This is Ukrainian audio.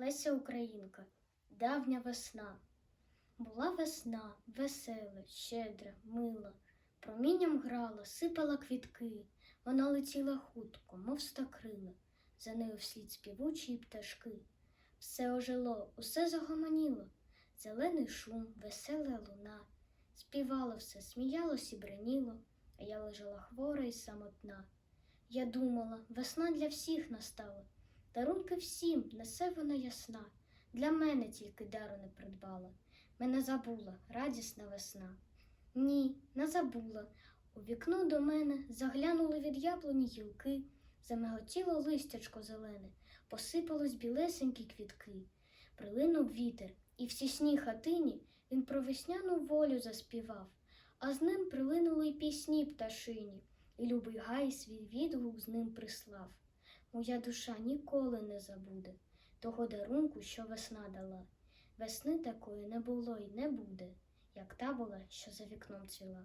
Леся Українка, давня весна. Була весна, весела, щедра, мила, промінням грала, сипала квітки, вона летіла хутко, мов стакрила, за нею вслід співучі пташки. Все ожило, усе загомоніло, зелений шум, весела луна, співало все, сміялось і бреніло, а я лежала хвора і самотна. Я думала, весна для всіх настала, дарунки всім несе вона ясна. Для мене тільки дару не придбала. Мене забула радісна весна. Ні, не забула. У вікно до мене заглянули від яблуні гілки, замиготіло листячко зелене, посипалось білесенькі квітки. Прилинув вітер, і в тісній хатині він про весняну волю заспівав, а з ним прилинули й пісні пташині, і любий гай свій відгук з ним прислав. Моя душа ніколи не забуде того дарунку, що весна дала. Весни такої не було й не буде, як та була, що за вікном цвіла.